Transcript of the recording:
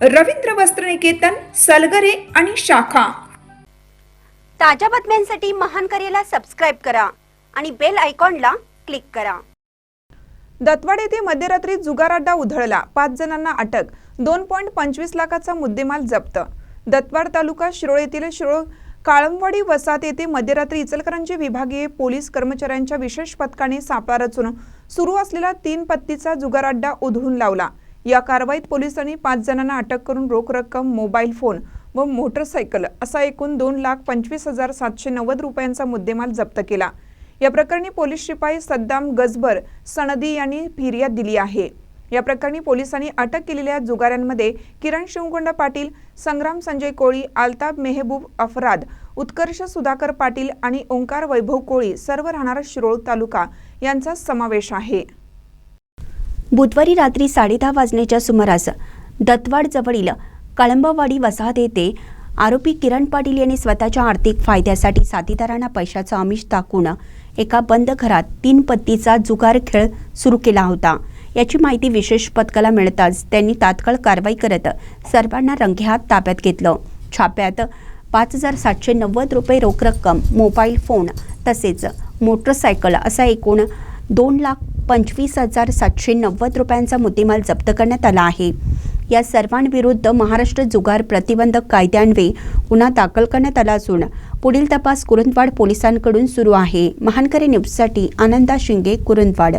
रवींद्र वस्त्रनिकेतन सलगरे आणि शाखा. ताज्या बातम्यांसाठी महान करेला सबस्क्राईब करा आणि बेल आयकॉनला क्लिक करा. दत्वाड येथे मध्यरात्री जुगार अड्डा उधळला. पाच जणांना अटक. दोन पॉईंट पंचवीस लाखाचा मुद्देमाल जप्त. दत्वाड तालुका शिरोळ येथील शिरोळ काळमवाडी वसाहत येथे मध्यरात्री इचलकरंजी विभागीय पोलीस कर्मचाऱ्यांच्या विशेष पथकाने सापळा रचून सुरू असलेला तीन पत्तीचा जुगार अड्डा उधळून लावला. या कारवाईत पोलिसांनी पाच जणांना अटक करून रोख रक्कम मोबाईल फोन व मोटरसायकल असा एकूण दोन लाख पंचवीस हजार सातशे नव्वद रुपयांचा मुद्देमाल जप्त केला. या प्रकरणी पोलीस शिपाई सद्दाम गजबर सनदी यांनी फिर्याद दिली आहे. या प्रकरणी पोलिसांनी अटक केलेल्या जुगाऱ्यांमध्ये किरण शिवगोंडा पाटील संग्राम संजय कोळी आलताब मेहबूब अफराद उत्कर्ष सुधाकर पाटील आणि ओंकार वैभव कोळी सर्व राहणारा शिरोळ तालुका यांचा समावेश आहे. बुधवारी रात्री साडेदहा वाजण्याच्या सुमारास दत्तवाडजवळील कळंबवाडी वसाहत येथे आरोपी किरण पाटील यांनी स्वतःच्या आर्थिक फायद्यासाठी साथीदारांना पैशाचं आमिष दाखवून एका बंद घरात तीन पत्तीचा जुगार खेळ सुरू केला होता. याची माहिती विशेष पथकाला मिळताच त्यांनी तात्काळ कारवाई करत सर्वांना रंगेहात ताब्यात घेतलं. छाप्यात पाच हजार सातशे नव्वद रुपये रोख रक्कम मोबाईल फोन तसेच मोटरसायकल असा एकूण दोन लाख पंचवीस हजार सातशे नव्वद रुपयांचा मुद्देमाल जप्त करण्यात आला आहे. या सर्वांविरुद्ध महाराष्ट्र जुगार प्रतिबंधक कायद्यान्वये गुन्हा दाखल करण्यात आला असून पुढील तपास कुरुंदवाड पोलिसांकडून सुरू आहे. महानकरी न्यूजसाठी आनंदा शिंगे कुरुंदवाड.